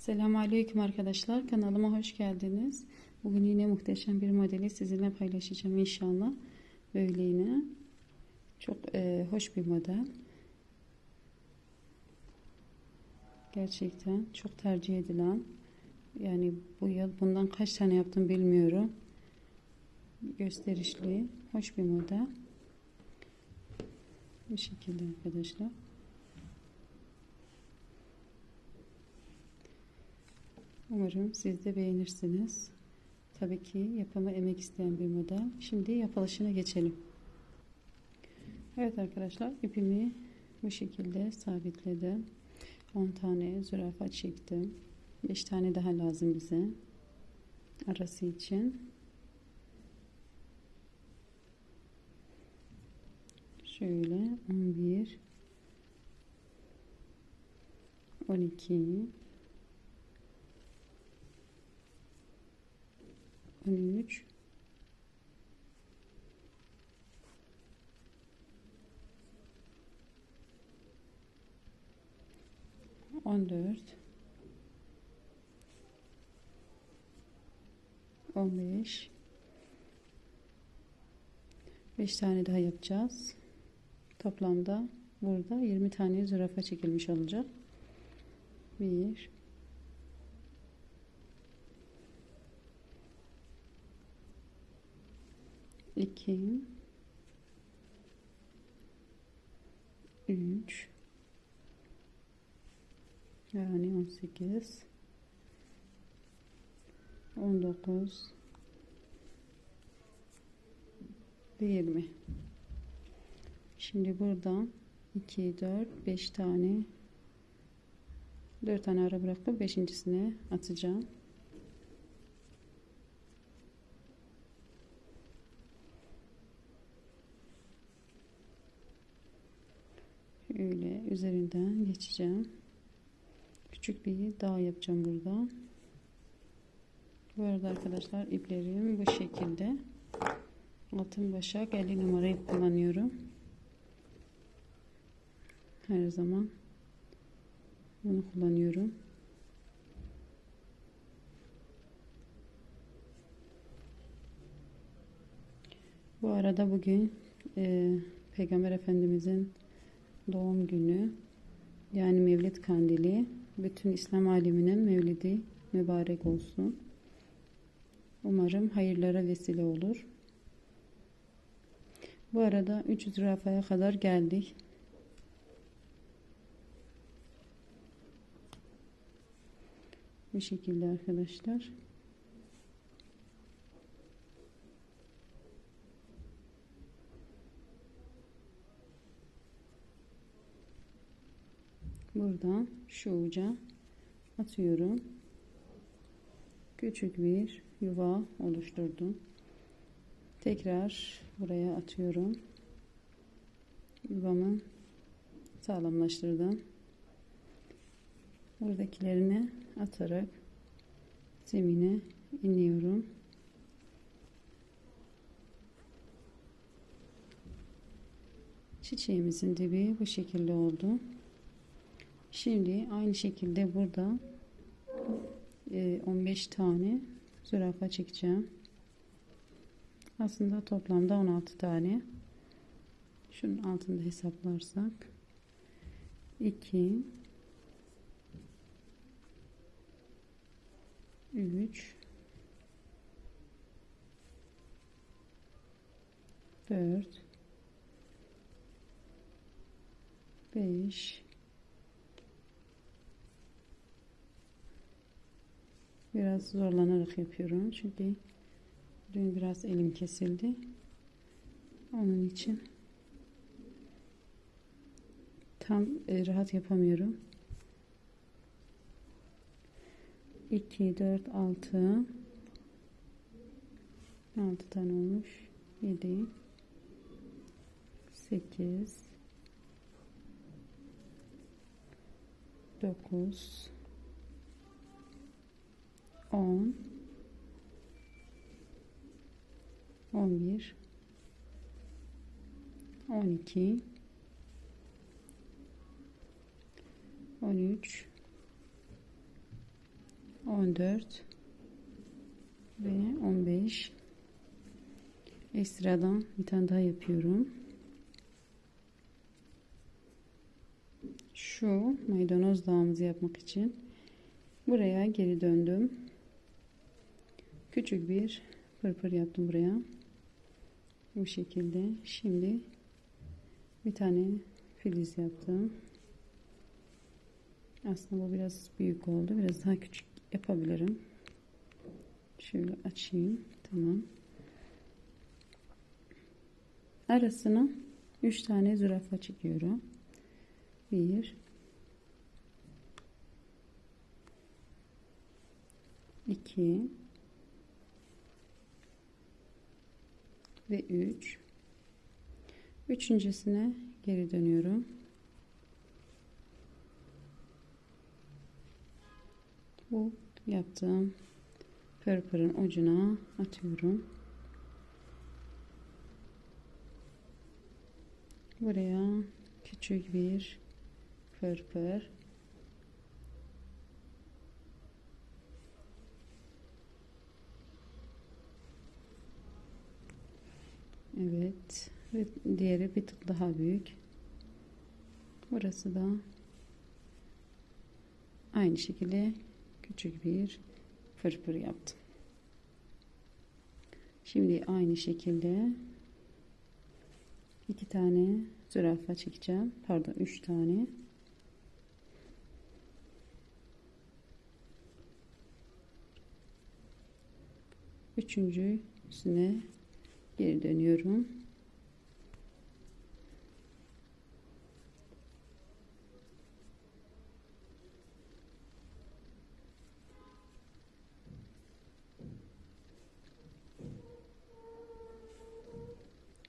Selamünaleyküm arkadaşlar. Kanalıma hoş geldiniz. Bugün yine muhteşem bir modeli sizinle paylaşacağım inşallah. Böyle yine. Çok e, hoş bir model. Gerçekten çok tercih edilen. Yani bu yıl bundan kaç tane yaptım bilmiyorum. Gösterişli, hoş bir model. Bu şekilde arkadaşlar. Umarım siz de beğenirsiniz. Tabii ki yapımı emek isteyen bir model. Şimdi yapılışına geçelim. Evet arkadaşlar ipimi bu şekilde sabitledim. 10 tane zürafa çektim. 5 tane daha lazım bize. Arası için. Şöyle 11 12 13 14 15 5 tane daha yapacağız. Toplamda burada 20 tane zürafa çekilmiş olacak. 1 2 3 yani 18 19 ve 20 şimdi buradan 2 4 5 tane 4 tane ara bırakıp beşincisine atacağım Şöyle üzerinden geçeceğim. Küçük bir dağ yapacağım burada. Bu arada arkadaşlar iplerim bu şekilde. Altın başak 50 numarayı kullanıyorum. Her zaman bunu kullanıyorum. Bu arada bugün e, Peygamber Efendimizin doğum günü yani Mevlid Kandili bütün İslam aleminin mevlidi mübarek olsun. Umarım hayırlara vesile olur. Bu arada 300 rafaya kadar geldik. Bu şekilde arkadaşlar. Buradan şu uca atıyorum. Küçük bir yuva oluşturdum. Tekrar buraya atıyorum. Yuvamı sağlamlaştırdım. Buradakilerini atarak zemine iniyorum. Çiçeğimizin dibi bu şekilde oldu. Şimdi aynı şekilde burada 15 e, tane zürafa çekeceğim. Aslında toplamda 16 tane. Şunun altında hesaplarsak 2 3 4 5 Biraz zorlanarak yapıyorum. Çünkü dün biraz elim kesildi. Onun için tam e, rahat yapamıyorum. 2 4 6 6 tane olmuş. 7 8 9 10 11 12 13 14 ve 15 ekstradan bir tane daha yapıyorum. Şu maydanoz dağımızı yapmak için buraya geri döndüm. Küçük bir pırpır yaptım buraya. Bu şekilde. Şimdi bir tane filiz yaptım. Aslında bu biraz büyük oldu. Biraz daha küçük yapabilirim. Şöyle açayım. Tamam. Arasına 3 tane zürafa çekiyorum. 1 2 ve 3 üçüncüsüne geri dönüyorum. Bu yaptığım pırpırın ucuna atıyorum. Buraya küçük bir pırpır Evet. Ve diğeri bir tık daha büyük. Burası da aynı şekilde küçük bir fırfır yaptım. Şimdi aynı şekilde iki tane zürafa çekeceğim. Pardon üç tane. Üçüncüsüne geri dönüyorum.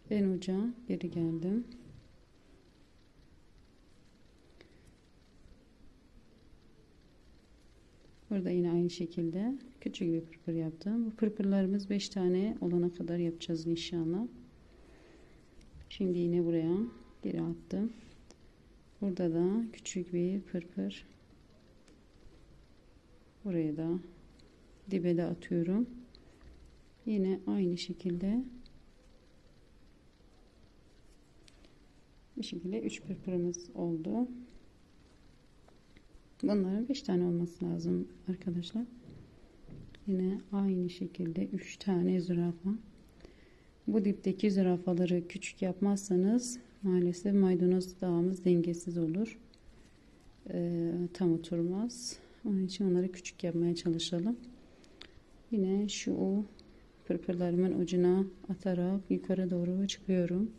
Ben uca geri geldim. Burada yine aynı şekilde küçük bir pırpır yaptım. Bu pırpırlarımız 5 tane olana kadar yapacağız inşallah. Şimdi yine buraya geri attım. Burada da küçük bir pırpır. Buraya da dibe de atıyorum. Yine aynı şekilde bu şekilde 3 pırpırımız oldu. Bunların 5 tane olması lazım arkadaşlar. Yine aynı şekilde 3 tane zürafa. Bu dipteki zürafaları küçük yapmazsanız maalesef maydanoz dağımız dengesiz olur. Ee, tam oturmaz. Onun için onları küçük yapmaya çalışalım. Yine şu pırpırlarımın ucuna atarak yukarı doğru çıkıyorum.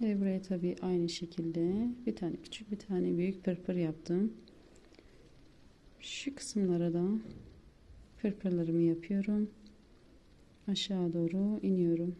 Ve buraya tabii aynı şekilde bir tane küçük bir tane büyük pırpır yaptım. Şu kısımlara da pırpırlarımı yapıyorum. Aşağı doğru iniyorum.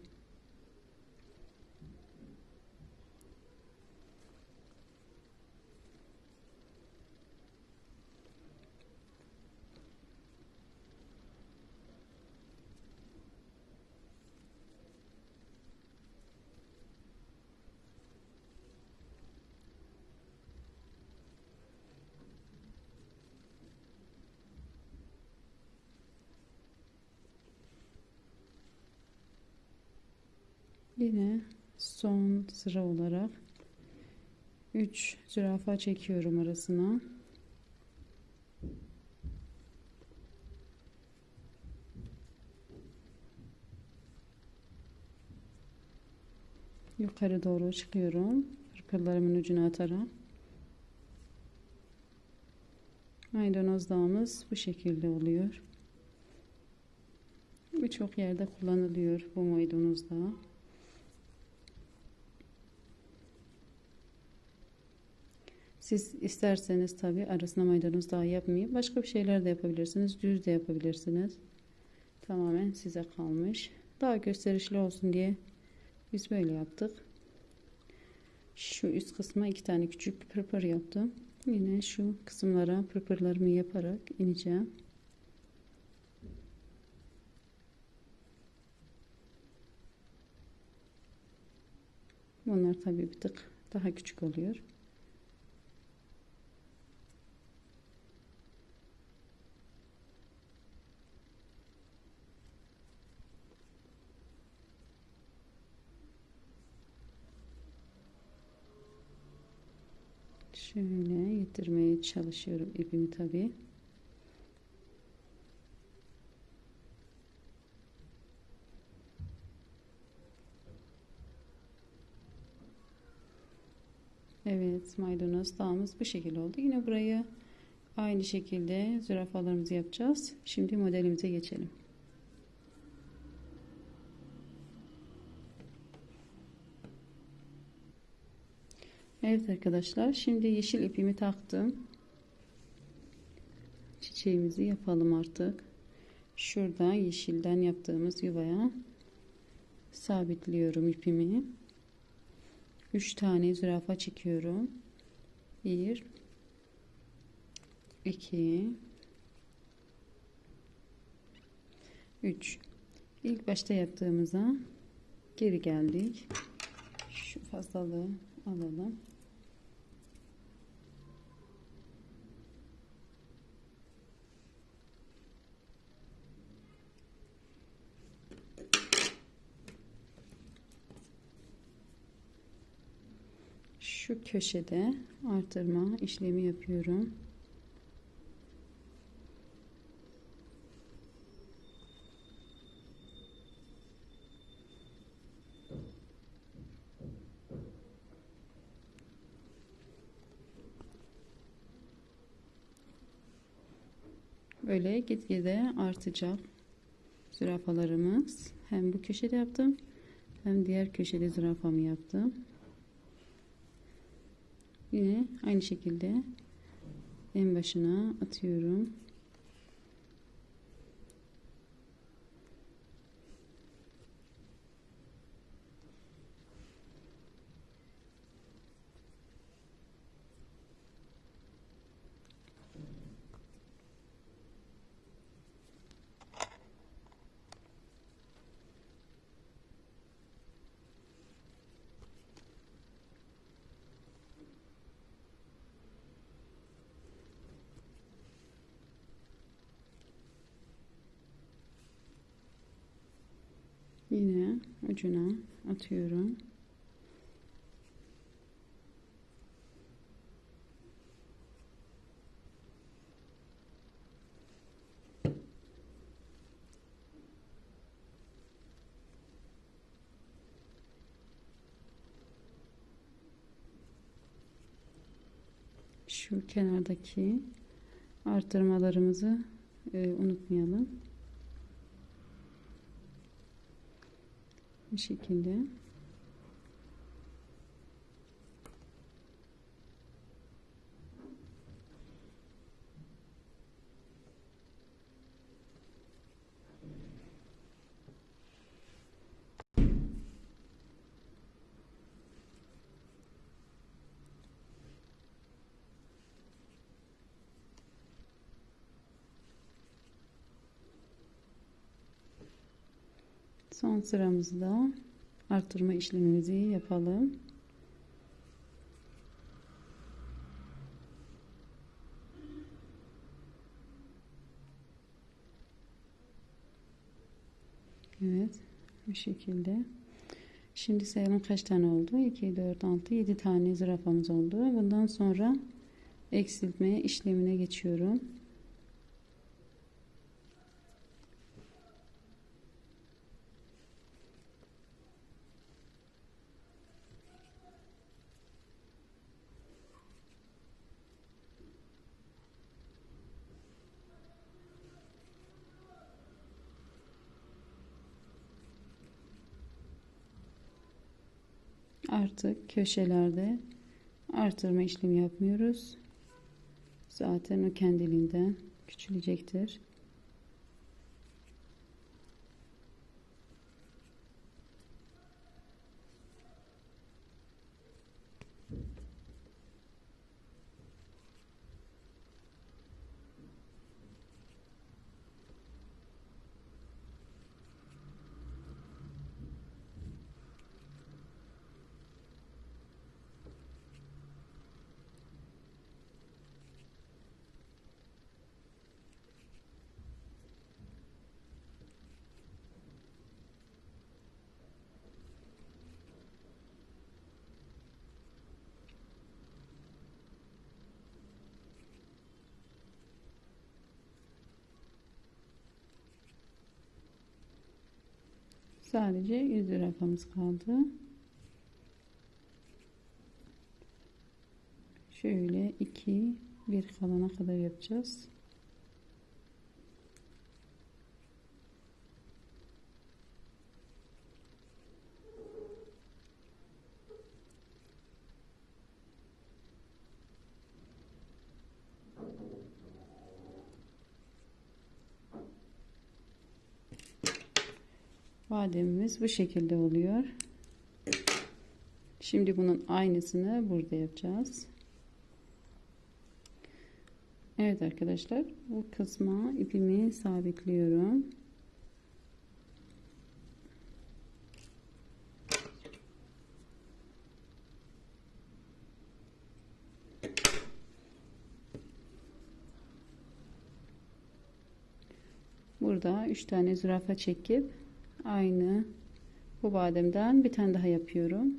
Yine son sıra olarak 3 zürafa çekiyorum arasına. Yukarı doğru çıkıyorum. Pırpırlarımın ucuna atarak. Maydanoz dağımız bu şekilde oluyor. Birçok yerde kullanılıyor bu maydanoz dağı. Siz isterseniz tabi arasına maydanoz daha yapmayıp başka bir şeyler de yapabilirsiniz. Düz de yapabilirsiniz. Tamamen size kalmış. Daha gösterişli olsun diye biz böyle yaptık. Şu üst kısma iki tane küçük pırpır yaptım. Yine şu kısımlara pırpırlarımı yaparak ineceğim. Bunlar tabii bir tık daha küçük oluyor. Şöyle yedirmeye çalışıyorum ipimi tabii. Evet maydanoz dağımız bu şekilde oldu. Yine burayı aynı şekilde zürafalarımızı yapacağız. Şimdi modelimize geçelim. Evet arkadaşlar şimdi yeşil ipimi taktım. Çiçeğimizi yapalım artık. Şurada yeşilden yaptığımız yuvaya sabitliyorum ipimi. 3 tane zürafa çekiyorum. 1 2 3 İlk başta yaptığımıza geri geldik. Şu fazlalığı alalım. Şu köşede artırma işlemi yapıyorum. Böyle gitgide artacak zürafalarımız. Hem bu köşede yaptım hem diğer köşede zürafamı yaptım. Yine aynı şekilde en başına atıyorum. Yine ucuna atıyorum. Şu kenardaki artırmalarımızı e, unutmayalım. Bu şekilde Son sıramızda artırma işlemimizi yapalım. Evet. Bu şekilde. Şimdi sayalım kaç tane oldu? 2, 4, 6, 7 tane zürafamız oldu. Bundan sonra eksiltme işlemine geçiyorum. Artık köşelerde artırma işlemi yapmıyoruz. Zaten o kendiliğinden küçülecektir. Sadece 100 zürafamız kaldı. Şöyle 2 bir kalana kadar yapacağız. Bademimiz bu şekilde oluyor. Şimdi bunun aynısını burada yapacağız. Evet arkadaşlar bu kısma ipimi sabitliyorum. Burada 3 tane zürafa çekip aynı bu bademden bir tane daha yapıyorum.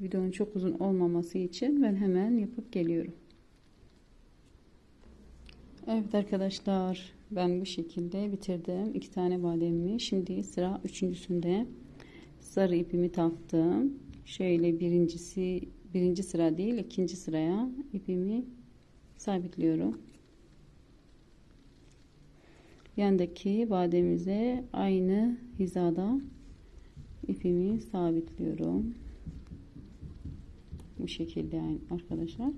Videonun çok uzun olmaması için ben hemen yapıp geliyorum. Evet arkadaşlar ben bu şekilde bitirdim. iki tane bademimi. Şimdi sıra üçüncüsünde sarı ipimi taktım. Şöyle birincisi birinci sıra değil ikinci sıraya ipimi sabitliyorum. Yandaki bademize aynı hizada ipimi sabitliyorum. Bu şekilde yani arkadaşlar.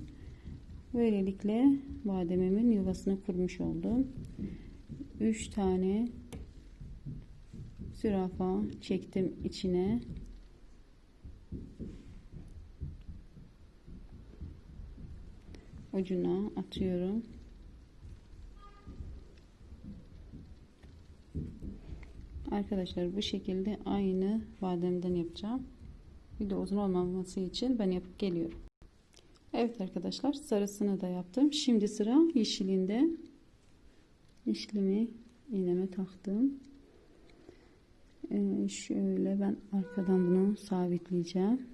Böylelikle bademimin yuvasını kurmuş oldum. 3 tane zürafa çektim içine. Ucuna atıyorum. Arkadaşlar bu şekilde aynı bademden yapacağım. De uzun olmaması için ben yapıp geliyorum. Evet arkadaşlar sarısını da yaptım. Şimdi sıra yeşilinde. Yeşilimi iğneme taktım. Ee, şöyle ben arkadan bunu sabitleyeceğim.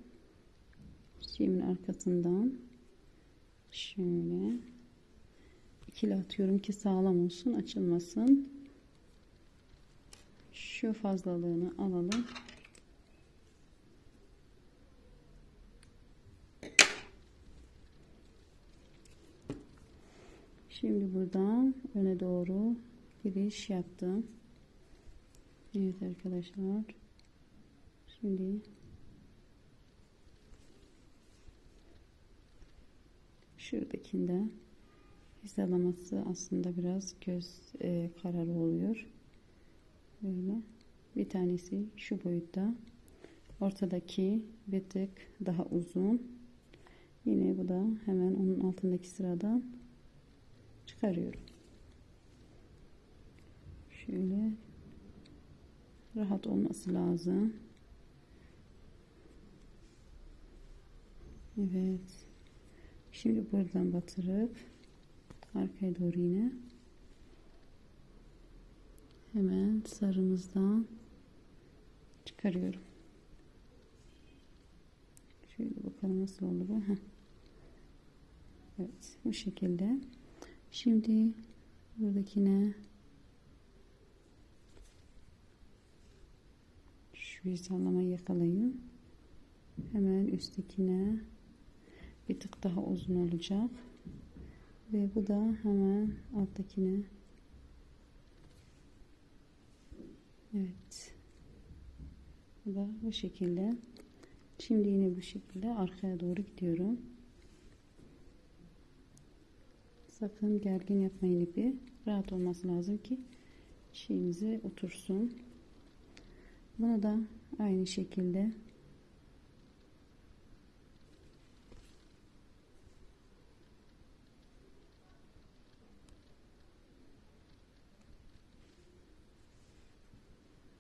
Çiçeğimin arkasından şöyle ikili atıyorum ki sağlam olsun açılmasın. Şu fazlalığını alalım. Şimdi buradan öne doğru giriş yaptım. Evet arkadaşlar. Şimdi şuradakinden hizalaması aslında biraz göz e, kararı oluyor. Böyle bir tanesi şu boyutta. Ortadaki bir tık daha uzun. Yine bu da hemen onun altındaki sıradan çıkarıyorum. Şöyle rahat olması lazım. Evet. Şimdi buradan batırıp arkaya doğru yine hemen sarımızdan çıkarıyorum. Şöyle bakalım nasıl oldu bu. Evet bu şekilde. Şimdi buradakine şu hizallamayı yakalayın. Hemen üsttekine bir tık daha uzun olacak. Ve bu da hemen alttakine Evet. Bu da bu şekilde. Şimdi yine bu şekilde arkaya doğru gidiyorum. Sakın gergin yapmayın ipi. Rahat olması lazım ki şeyimize otursun. Bunu da aynı şekilde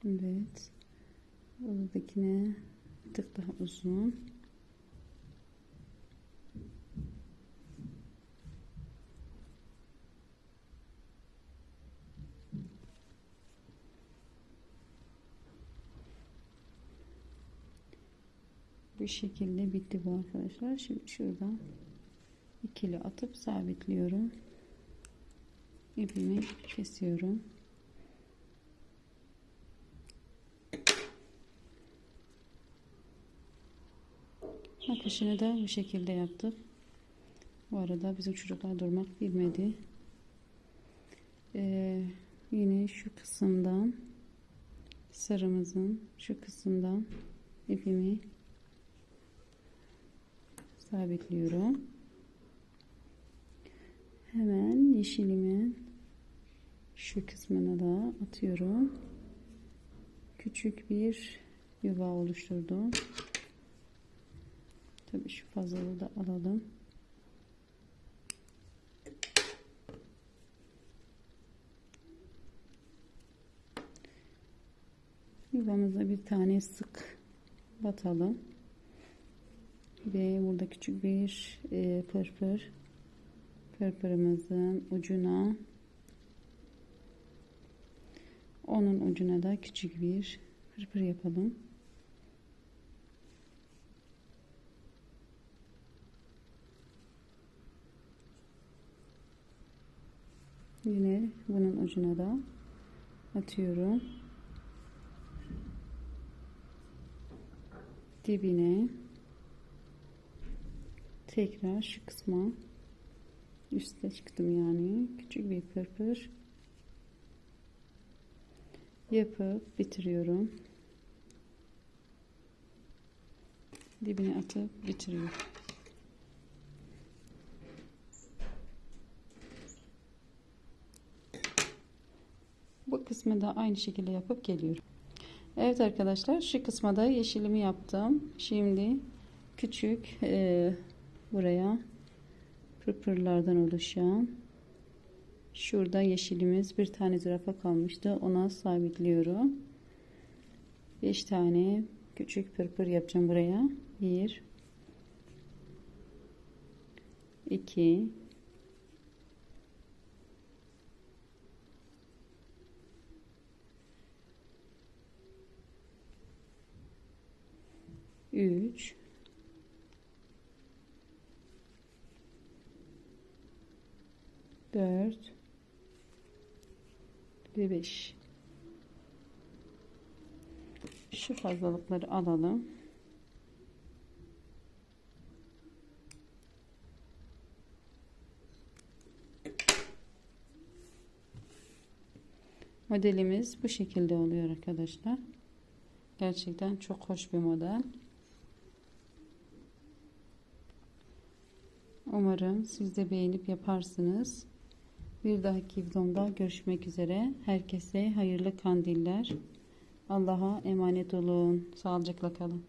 Evet. Buradakine bir tık daha uzun. Bu şekilde bitti bu arkadaşlar. Şimdi şuradan ikili atıp sabitliyorum. İpimi kesiyorum. Nakışını da bu şekilde yaptık. Bu arada bizim çocuklar durmak bilmedi. Ee, yine şu kısımdan sarımızın şu kısımdan ipimi sabitliyorum. Hemen yeşilimin şu kısmına da atıyorum. Küçük bir yuva oluşturdum. Tabii şu fazlalığı da alalım. Yuvamıza bir tane sık batalım. Ve burada küçük bir e, pırpır pırpırımızın ucuna onun ucuna da küçük bir pırpır yapalım. Yine bunun ucuna da atıyorum. Dibine tekrar şu kısma üste çıktım yani küçük bir pırpır yapıp bitiriyorum. Dibine atıp bitiriyorum. Bu kısmı da aynı şekilde yapıp geliyorum. Evet arkadaşlar şu kısma da yeşilimi yaptım. Şimdi küçük e, buraya pırpırlardan oluşan şurada yeşilimiz bir tane zürafa kalmıştı. Ona sabitliyorum. 5 tane küçük pırpır yapacağım buraya. 1 2 3 4 ve 5 şu fazlalıkları alalım. Modelimiz bu şekilde oluyor arkadaşlar. Gerçekten çok hoş bir model Umarım siz de beğenip yaparsınız. Bir dahaki videomda görüşmek üzere. Herkese hayırlı kandiller. Allah'a emanet olun. Sağlıcakla kalın.